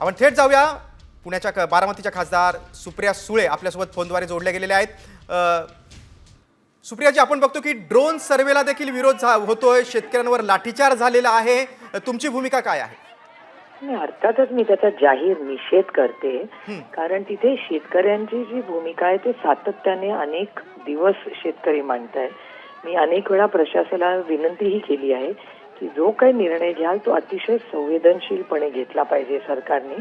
आपण थेट जाऊया. पुण्याच्या क- बारामतीच्या खासदार सुप्रिया सुळे आपल्यासोबत फोनद्वारे जोडल्या गेलेल्या आहेत. सुप्रियाजी आपण बघतो की ड्रोन सर्वेला देखील विरोध होतोय. शेतकऱ्यांवर लाठीचार झालेला आहे. तुमची भूमिका काय आहे? अर्थातच मी त्याचा जाहीर निषेध करते. कारण तिथे शेतकऱ्यांची जी भूमिका आहे ते सातत्याने अनेक दिवस शेतकरी मांडतायत. मी अनेक वेळा प्रशासनाला विनंतीही केली आहे की जो काही निर्णय घ्याल तो अतिशय संवेदनशीलपणे घेतला पाहिजे सरकारने.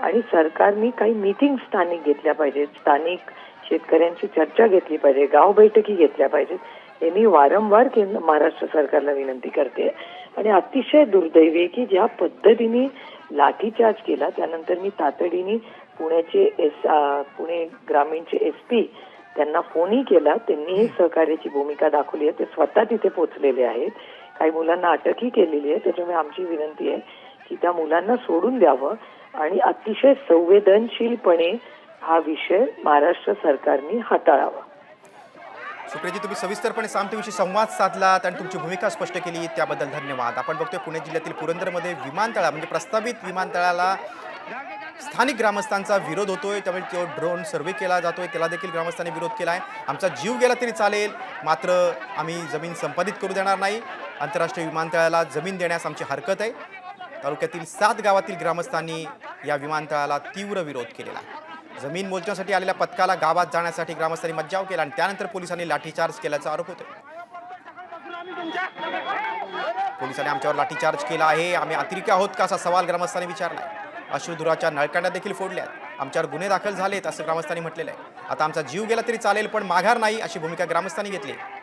आणि सरकारने काही मीटिंग स्थानिक घेतल्या पाहिजेत स्थानिक शेतकऱ्यांची चर्चा घेतली पाहिजे. गाव बैठकी घेतल्या पाहिजेत. हे मी वारंवार केंद्र महाराष्ट्र सरकारला विनंती करते. आणि अतिशय दुर्दैवी की ज्या पद्धतीने लाठीचार्ज केला त्यानंतर मी तातडीने पुण्याचे एस पुणे ग्रामीणचे एस पी त्यांना फोनही केला. त्यांनीही सहकार्याची भूमिका दाखवली आहे. ते स्वतः तिथे पोहोचलेले आहेत. काही मुलांना अटकही केलेली आहे त्याच्यामुळे आमची विनंती आहे की त्या मुलांना सोडून द्यावं आणि अतिशय संवेदनशीलपणे हा विषय महाराष्ट्र सरकारने हाताळावा. सुप्रियाजी तुम्ही सविस्तरपणे सामतेविषयी संवाद साधलात आणि तुमची भूमिका स्पष्ट केली त्याबद्दल धन्यवाद. आपण बघतोय पुणे जिल्ह्यातील पुरंदरमध्ये विमानतळा म्हणजे प्रस्तावित विमानतळाला स्थानिक ग्रामस्थांचा विरोध होतोय त्यामुळे तो ड्रोन सर्वे केला जातोय त्याला देखील ग्रामस्थांनी विरोध केला आहे आमचा जीव गेला तरी चालेल मात्र आम्ही जमीन संपादित करू देणार नाही. आंतरराष्ट्रीय विमानतळाला जमीन देण्यास आमची हरकत आहे. तालुक्यातील सात गावातील ग्रामस्थांनी या विमानतळाला तीव्र विरोध केलेला आहे. जमीन मोजण्यासाठी आलेल्या पथकाला गावात जाण्यासाठी ग्रामस्थांनी मज्जाव केला आणि त्यानंतर पोलिसांनी लाठीचार्ज केल्याचा आरोप होतो पोलिसांनी आमच्यावर लाठीचार्ज केला आहे. आम्ही अतिरिक्त आहोत का असा सवाल ग्रामस्थांनी विचारला अश्रुधुराच्या नळकांड्या देखील फोडल्यात आमच्यावर गुन्हे दाखल झालेत असं ग्रामस्थांनी म्हटलेलं आहे. आता आमचा जीव गेला तरी चालेल पण माघार नाही अशी भूमिका ग्रामस्थांनी घेतली आहे.